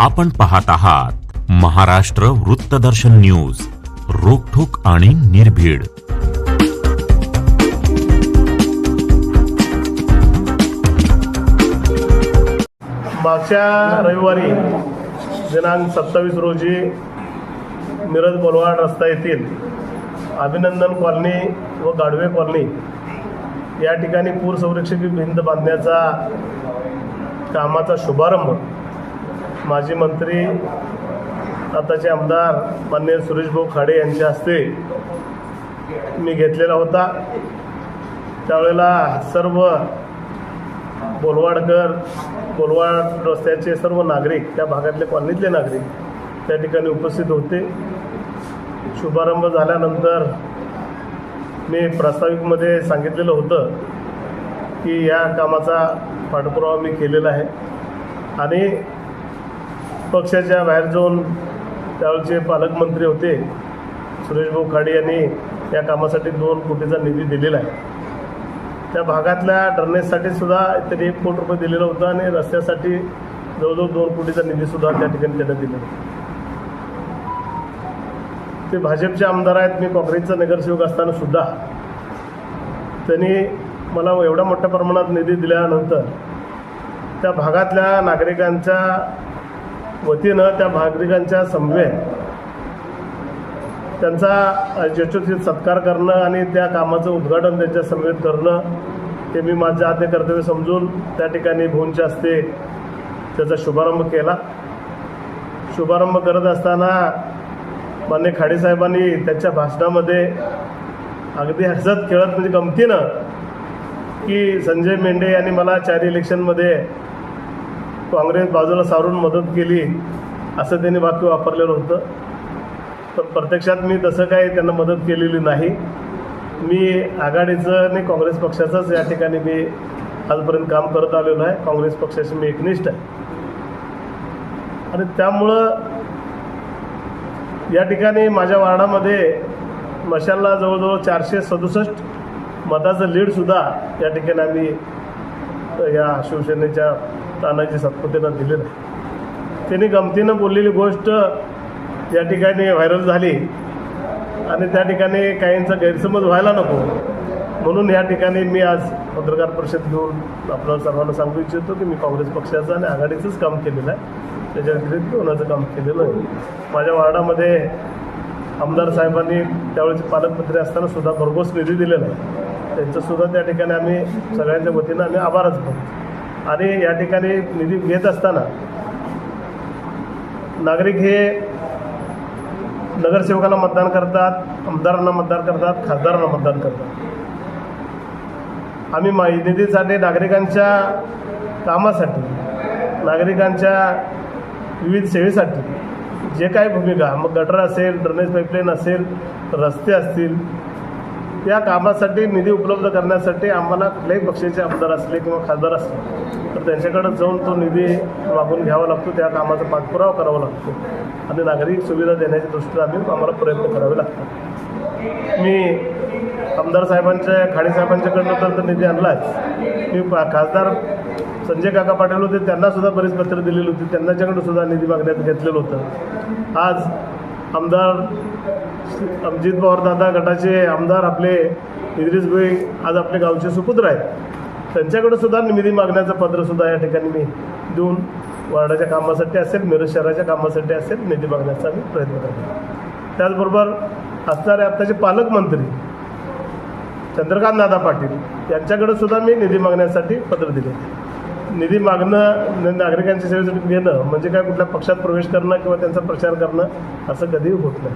आपण पाहत आहात महाराष्ट्र वृत्तदर्शन न्यूज रोखोक आणि निर्भीड. मागच्या रविवारी दिनांक सत्तावीस रोजी मिरज बोलवाड रस्ता येथील अभिनंदन कॉलनी व गाडवे कॉलनी या ठिकाणी पूर संरक्षक भिंत बांधण्याचा कामाचा शुभारंभ माजी मंत्री आताचे आमदार मान्य सुरेशभाऊ खाडे यांच्या हस्ते मी घेतलेला होता. त्यावेळेला सर्व बोलवाडकर बोलवाड रस्त्याचे सर्व नागरिक त्या भागातले कॉलनीतले नागरिक त्या ठिकाणी उपस्थित होते. शुभारंभ झाल्यानंतर मी प्रास्ताविकमध्ये सांगितलेलं होतं की या कामाचा पाठपुरावा मी केलेला आहे. आणि पक्षाच्या बाहेर जाऊन त्यावेळचे पालकमंत्री होते. सुरेशभाऊ खाडे यांनी या कामासाठी दोन कोटीचा निधी दिलेला आहे. त्या भागातल्या ड्रेनेजसाठी सुद्धा त्यांनी एक कोटी रुपये दिलेला होता आणि रस्त्यासाठी जवळजवळ दोन कोटीचा निधीसुद्धा त्या ठिकाणी त्यांना दिला ते भाजपचे आमदार आहेत मी काँग्रेसचा नगरसेवक असताना सुद्धा त्यांनी मला एवढ्या मोठ्या प्रमाणात निधी दिल्यानंतर त्या भागातल्या नागरिकांच्या वतीनं त्या भागरिकांच्या समवेत त्यांचा यशस्वी सत्कार करणं आणि त्या कामाचं उद्घाटन त्यांच्या समवेत करणं हे मी माझं आद्य कर्तव्य समजून त्या ठिकाणी भोनच्या हस्ते त्याचा शुभारंभ केला. शुभारंभ करत असताना मान्य खाडेसाहेबांनी त्यांच्या भाषणामध्ये अगदी हसत खेळत म्हणजे गमतीनं की संजय मेंढे यांनी मला चार इलेक्शनमध्ये काँग्रेस बाजूला सारून मदत केली असं त्यांनी वाक्य वापरलेलं होतं. पण प्रत्यक्षात मी तसं काही त्यांना मदत केलेली नाही. मी आघाडीचं आणि काँग्रेस पक्षाचंच या ठिकाणी मी आजपर्यंत काम करत आलेलो आहे. काँग्रेस पक्षाशी मी एकनिष्ठ आहे. आणि त्यामुळं या ठिकाणी माझ्या वार्डामध्ये मशालला जवळजवळ चारशे सदुसष्ट मताचं लीडसुद्धा या ठिकाणी आम्ही या शिवसेनेच्या तानाजी सातपुतेनं दिलेलं आहे त्यांनी गमतीनं बोललेली गोष्ट या ठिकाणी व्हायरल झाली आणि त्या ठिकाणी काहींचा गैरसमज व्हायला नको म्हणून या ठिकाणी मी आज पत्रकार परिषद घेऊन आपल्याला सर्वांना सांगू इच्छितो की मी काँग्रेस पक्षाचं आणि आघाडीचंच काम केलेलं आहे. त्याच्या व्यतिरिक्त कोणाचं काम केलेलं आहे माझ्या वार्डामध्ये आमदार साहेबांनी त्यावेळेचे पालकमंत्री असताना सुद्धा भरघोस निधी दिलेला आहे. त्यांचंसुद्धा त्या ठिकाणी आम्ही सगळ्यांच्या वतीनं आम्ही आभारच करतो आणि या ठिकाणी निधी घेत असताना नागरिक हे नगरसेवकाला मतदान करतात आमदारांना मतदान करतात खासदारांना मतदान करतात. आम्ही मा निधीसाठी नागरिकांच्या कामासाठी नागरिकांच्या विविध सेवेसाठी जे काही भूमिका मग गटर असेल ड्रेनेज पाईपलाईन असेल रस्ते असतील या कामासाठी निधी उपलब्ध करण्यासाठी आम्हाला कुठल्याही पक्षाचे आमदार असले किंवा खासदार असले तर त्यांच्याकडे जाऊन तो निधी मागून घ्यावा लागतो. त्या कामाचा पाठपुरावा करावा लागतो. आणि नागरिक सुविधा देण्याच्या दृष्टीने आम्ही आम्हाला प्रयत्न करावे लागतात. मी आमदार साहेबांच्या खाडे साहेबांच्याकडनं तर निधी आणलाच मी पा- खासदार संजय काका पाटील होते त्यांनासुद्धा बरीच पत्र दिलेली होती. त्यांच्याकडून सुद्धा निधी मागण्यात घेतलेलं होतं. आज आमदार अमजित पवारदादा गटाचे आमदार आपले इद्रिस भाई आज आपले गावचे सुपुत्र आहेत. त्यांच्याकडे सुद्धा निधी मागण्याचं पत्र सुद्धा या ठिकाणी मी देऊन वार्डाच्या कामासाठी असेल मिरज शहराच्या कामासाठी असेल निधी मागण्याचा मी प्रयत्न करतो. त्याचबरोबर असणारे आत्ताचे पालकमंत्री चंद्रकांत दादा पाटील यांच्याकडे सुद्धा मी निधी मागण्यासाठी पत्र दिले. निधी मागणं नागरिकांच्या सेवेसाठी घेणं म्हणजे काय? कुठल्या पक्षात प्रवेश करणं किंवा त्यांचा प्रचार करणं असं कधीही होत नाही.